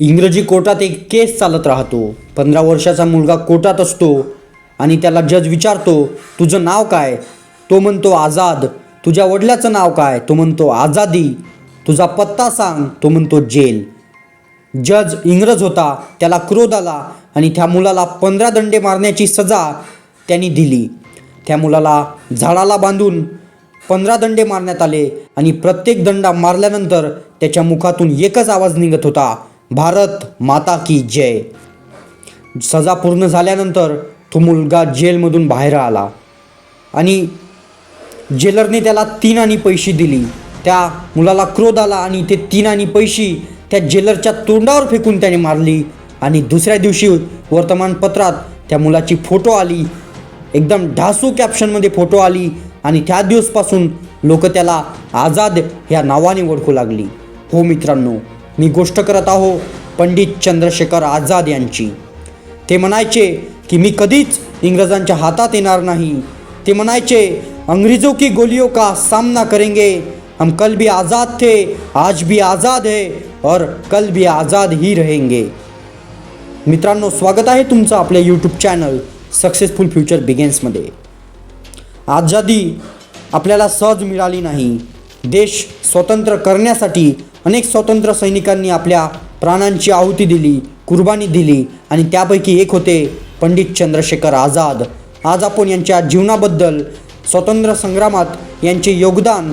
इंग्रजी कोर्टात एक केस चालत राहतो. पंधरा वर्षाचा मुलगा कोर्टात असतो आणि त्याला जज विचारतो तुझं नाव काय? तो म्हणतो आझाद. तुझ्या वडिलाचं नाव काय? तो म्हणतो आझादी. तुझा पत्ता सांग. तो म्हणतो जेल. जज इंग्रज होता त्याला क्रोध आला आणि त्या मुलाला पंधरा दंडे मारण्याची सजा त्यांनी दिली. त्या मुलाला झाडाला बांधून पंधरा दंडे मारण्यात आले आणि प्रत्येक दंडा मारल्यानंतर त्याच्या मुखातून एकच आवाज निघत होता भारत माता की जय. सजा पूर्ण झाल्यानंतर तो मुलगा जेलमधून बाहेर आला. आणि जेलरने त्याला तीन आणि पैशी दिली. त्या मुलाला क्रोध आला आणि ते तीन आणि पैशी त्या जेलरच्या तोंडावर फेकून त्याने मारली. आणि दुसऱ्या दिवशी वर्तमानपत्रात त्या मुलाची फोटो आली. एकदम ढासू कॅप्शनमध्ये फोटो आली. आणि त्या दिवसपासून लोक त्याला आझाद ह्या नावाने ओळखू लागली. हो मित्रांनो मी गोष्ट करत आहो पंडित चंद्रशेखर आझाद यांची. ते म्हणायचे की मी कधीच इंग्रजांच्या हातात येणार नाही. ते म्हणायचे अंग्रेजों की गोलियों का सामना करेंगे? हम कल भी आज़ाद थे आज भी आज़ाद है और कल भी आज़ाद ही रहेंगे. मित्रांनो स्वागत आहे तुमचं आपल्या यूट्यूब चॅनल सक्सेसफुल फ्युचर बिगेन्समध्ये आझादी आपल्याला सहज मिळाली नाही. देश स्वतंत्र करण्यासाठी अनेक स्वतंत्र सैनिकांनी आपल्या प्राणांची आहुती दिली कुर्बानी दिली आणि त्यापैकी एक होते पंडित चंद्रशेखर आझाद. आज आपण यांच्या जीवनाबद्दल स्वतंत्र संग्रामात यांचे योगदान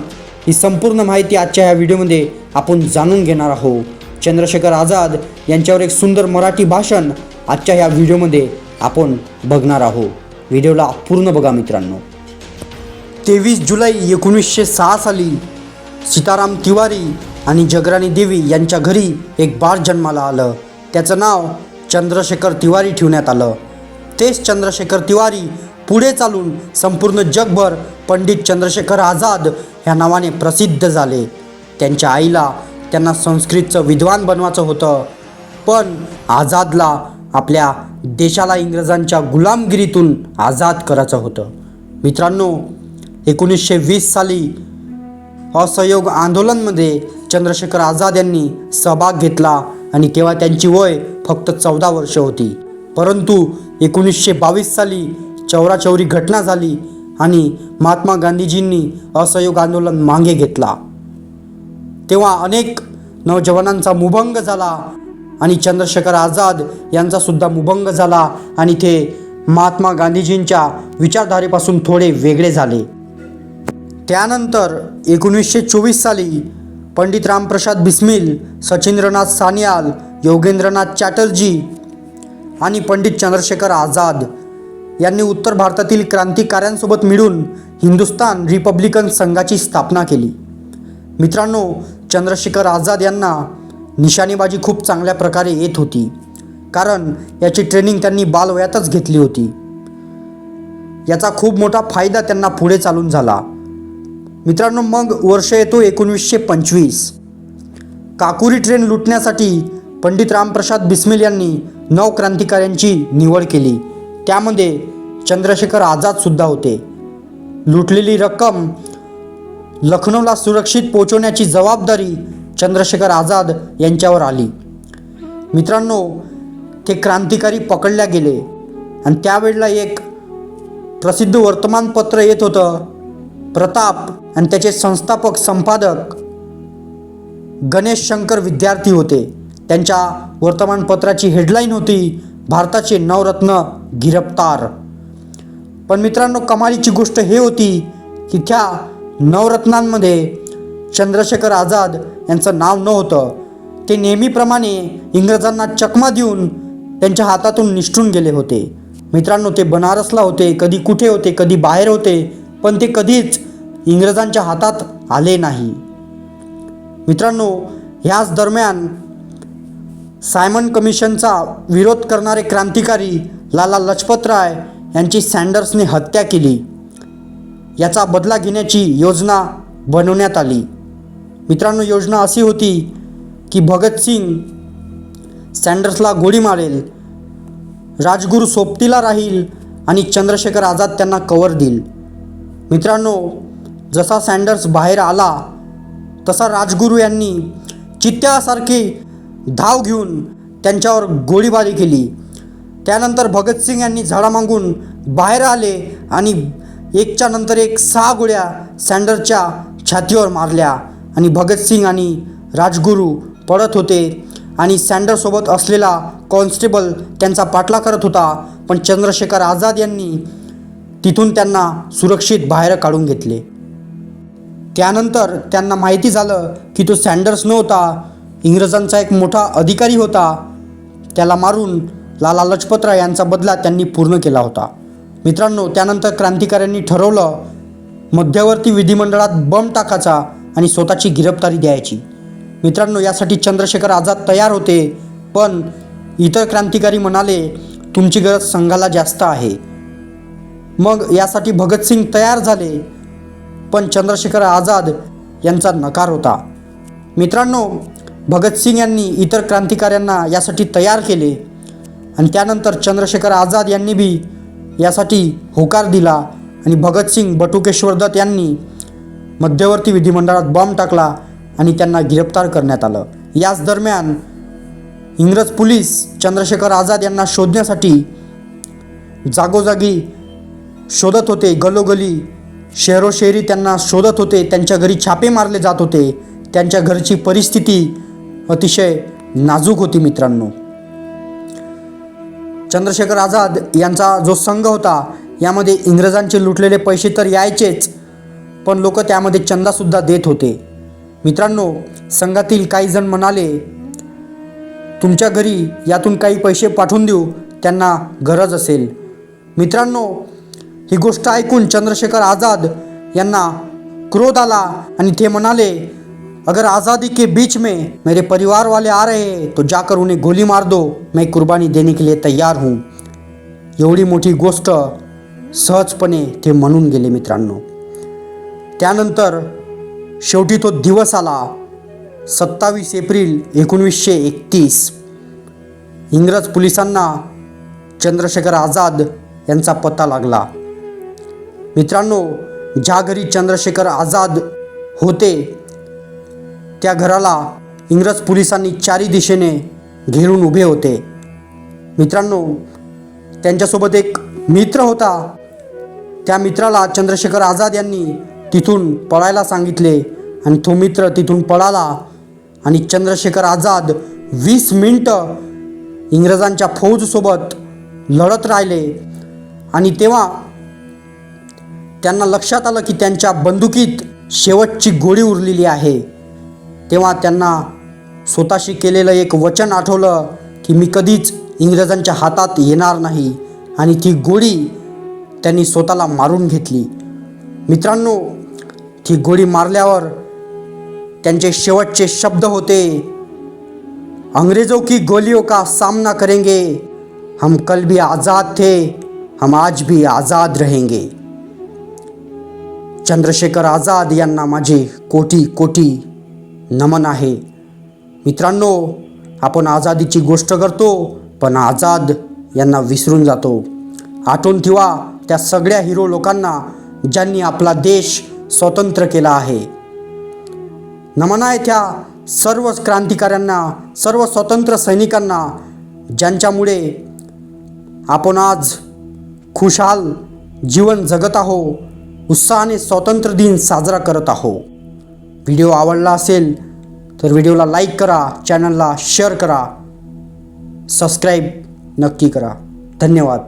ही संपूर्ण माहिती आजच्या ह्या व्हिडिओमध्ये आपण जाणून घेणार आहोत. चंद्रशेखर आझाद यांच्यावर एक सुंदर मराठी भाषण आजच्या ह्या व्हिडिओमध्ये आपण बघणार आहोत. व्हिडिओला पूर्ण बघा मित्रांनो. तेवीस जुलै एकोणीसशे सहा साली सीताराम तिवारी आणि जगराणी देवी यांच्या घरी एक बाळ जन्माला आलं. त्याचं नाव चंद्रशेखर तिवारी ठेवण्यात आलं. तेच चंद्रशेखर तिवारी पुढे चालून संपूर्ण जगभर पंडित चंद्रशेखर आझाद ह्या नावाने प्रसिद्ध झाले. त्यांच्या आईला त्यांना संस्कृतचं विद्वान बनवायचं होतं. पण आझादला आपल्या देशाला इंग्रजांच्या गुलामगिरीतून आझाद करायचं होतं. मित्रांनो एकोणीसशे वीस साली असहयोग आंदोलनमध्ये चंद्रशेखर आझाद यांनी सहभाग घेतला आणि तेव्हा त्यांची वय फक्त चौदा वर्ष होती. परंतु एकोणीसशे बावीस साली चौराचौरी घटना झाली आणि महात्मा गांधीजींनी असहयोग आंदोलन मागे घेतला. तेव्हा अनेक नौजवानांचा मुभंग झाला आणि चंद्रशेखर आझाद यांचा सुद्धा मुभंग झाला आणि ते महात्मा गांधीजींच्या विचारधारेपासून थोडे वेगळे झाले. त्यानंतर एकोणीसशे चोवीस साली पंडित रामप्रसाद बिस्मिल सचिंद्रनाथ सानियाल योगेंद्रनाथ चॅटर्जी आणि पंडित चंद्रशेखर आझाद यांनी उत्तर भारतातील क्रांतिकाऱ्यांसोबत मिळून हिंदुस्तान रिपब्लिकन संघाची स्थापना केली. मित्रांनो चंद्रशेखर आझाद यांना निशाणेबाजी खूप चांगल्या प्रकारे येत होती कारण याची ट्रेनिंग त्यांनी बालवयातच घेतली होती. याचा खूप मोठा फायदा त्यांना पुढे चालून झाला. मित्रांनो मग वर्ष येतो एकोणवीसशे पंचवीस. काकुरी ट्रेन लुटण्यासाठी पंडित रामप्रसाद बिस्मिल यांनी नऊ क्रांतिकाऱ्यांची निवड केली. त्यामध्ये चंद्रशेखर आझादसुद्धा होते. लुटलेली रक्कम लखनौला सुरक्षित पोहोचवण्याची जबाबदारी चंद्रशेखर आझाद यांच्यावर आली. मित्रांनो ते क्रांतिकारी पकडल्या गेले. आणि त्यावेळेला एक प्रसिद्ध वर्तमानपत्र येत होतं प्रताप आणि त्याचे संस्थापक संपादक गणेश शंकर विद्यार्थी होते. त्यांच्या वर्तमानपत्राची हेडलाईन होती भारताचे नवरत्न गिरफ्तार. पण मित्रांनो कमालीची गोष्ट हे होती की त्या नवरत्नांमध्ये चंद्रशेखर आझाद यांचं नाव नव्हतं. ते नेहमीप्रमाणे इंग्रजांना चकमा देऊन त्यांच्या हातातून निष्ठून गेले होते. मित्रांनो ते बनारसला होते कधी कुठे होते कधी बाहेर होते पण ते कधीच इंग्रजांच्या हातात आले नाही. मित्रांनो ह्याच दरम्यान सायमन कमिशनचा विरोध करणारे क्रांतिकारी लाला लजपतराय यांची सँडर्सने हत्या केली. याचा बदला घेण्याची योजना बनवण्यात आली. मित्रांनो योजना अशी होती की भगतसिंग सँडर्सला गोळी मारेल राजगुरू सोबतीला राहील आणि चंद्रशेखर आझाद त्यांना कवर देईल. मित्रांनो जसा सँडर्स बाहेर आला तसा राजगुरू यांनी चित्त्यासारखी धाव घेऊन त्यांच्यावर गोळीबारी केली. त्यानंतर भगतसिंग यांनी झाडा मागून बाहेर आले आणि एकच्या नंतर एक सहा गोळ्या सँडरच्या छातीवर मारल्या आणि भगतसिंग आणि राजगुरू पडत होते आणि सँडरसोबत असलेला कॉन्स्टेबल त्यांचा पाठला करत होता. पण चंद्रशेखर आझाद यांनी तिथून त्यांना सुरक्षित बाहेर काढून घेतले. त्यानंतर त्यांना माहिती झालं की तो सँडर्स नव्हता इंग्रजांचा एक मोठा अधिकारी होता. त्याला मारून लाला लजपतराय यांचा बदला त्यांनी पूर्ण केला होता. मित्रांनो त्यानंतर क्रांतिकाऱ्यांनी ठरवलं मध्यवर्ती विधिमंडळात बम टाकायचा आणि स्वतःची गिरफ्तारी द्यायची. मित्रांनो यासाठी चंद्रशेखर आझाद तयार होते पण इतर क्रांतिकारी म्हणाले तुमची गरज संघाला जास्त आहे. मग यासाठी भगतसिंग तयार झाले. पण चंद्रशेखर आझाद यांचा नकार होता. मित्रांनो भगतसिंग यांनी इतर क्रांतिकाऱ्यांना यासाठी तयार केले. आणि त्यानंतर चंद्रशेखर आझाद यांनी बी यासाठी होकार दिला आणि भगतसिंग बटुकेश्वर दत्त यांनी मध्यवर्ती विधिमंडळात बॉम्ब टाकला आणि त्यांना गिरफ्तार करण्यात आलं. याच दरम्यान इंग्रज पोलीस चंद्रशेखर आझाद यांना शोधण्यासाठी जागोजागी शोधत होते. गलोगली शहरोशहरी त्यांना शोधत होते. त्यांच्या घरी छापे मारले जात होते. त्यांच्या घरची परिस्थिती अतिशय नाजूक होती मित्रांनो. चंद्रशेखर आझाद यांचा जो संघ होता यामध्ये इंग्रजांचे लुटलेले पैसे तर यायचेच पण लोक त्यामध्ये चंदासुद्धा देत होते. मित्रांनो संघातील काही जण म्हणाले तुमच्या घरी यातून काही पैसे पाठवून देऊ त्यांना गरज असेल. मित्रांनो ही गोष्ट ऐकून चंद्रशेखर आझाद यांना क्रोध आला आणि ते म्हणाले अगर आज़ादी के बीच में मेरे परिवार वाले आ रहे हैं तो जाकर उन्हें गोली मार दो मैं कुर्बानी देने के लिए तयार हूँ। एवढी मोठी गोष्ट सहजपणे ते म्हणून गेले मित्रांनो. त्यानंतर शेवटी तो दिवस आला सत्तावीस एप्रिल एकोणवीसशे एकतीस. इंग्रज पोलिसांना चंद्रशेखर आझाद यांचा पत्ता लागला. मित्रांनो ज्या घरी चंद्रशेखर आझाद होते त्या घराला इंग्रज पोलिसांनी चारी दिशेने घेरून उभे होते. मित्रांनो त्यांच्यासोबत एक मित्र होता. त्या मित्राला चंद्रशेखर आझाद यांनी तिथून पळायला सांगितले आणि तो मित्र तिथून पळाला आणि चंद्रशेखर आझाद वीस मिनटं इंग्रजांच्या फौजसोबत लढत राहिले. आणि तेव्हा त्यांना लक्षात आलं की त्यांच्या बंदुकीत शेवटची गोळी उरलेली आहे. तेव्हा त्यांना स्वतःशी केलेलं एक वचन आठवलं की मी कधीच इंग्रजांच्या हातात येणार नाही आणि ती गोळी त्यांनी स्वतःला मारून घेतली. मित्रांनो ती गोळी मारल्यावर त्यांचे शेवटचे शब्द होते अंग्रेज़ों की गोलियों का सामना करेंगे हम कल भी आज़ाद थे हम आज भी आज़ाद रहेंगे. चंद्रशेखर आझाद यांना माझे कोटी कोटी नमन आहे. मित्रांनो आपण आझादीची गोष्ट करतो पण आझाद यांना विसरून जातो. आठवून ठेवा त्या सगळ्या हिरो लोकांना ज्यांनी आपला देश स्वतंत्र केला आहे. नमन आहे त्या सर्व क्रांतिकाऱ्यांना सर्व स्वतंत्र सैनिकांना ज्यांच्यामुळे आपण आज खुशाल जीवन जगत आहो उत्साहाने स्वातंत्र्य दिन साजरा करत आहो. व्हिडिओ आवडला असेल तर व्हिडिओला लाईक करा चॅनलला शेअर करा. सबस्क्राईब नक्की करा. धन्यवाद.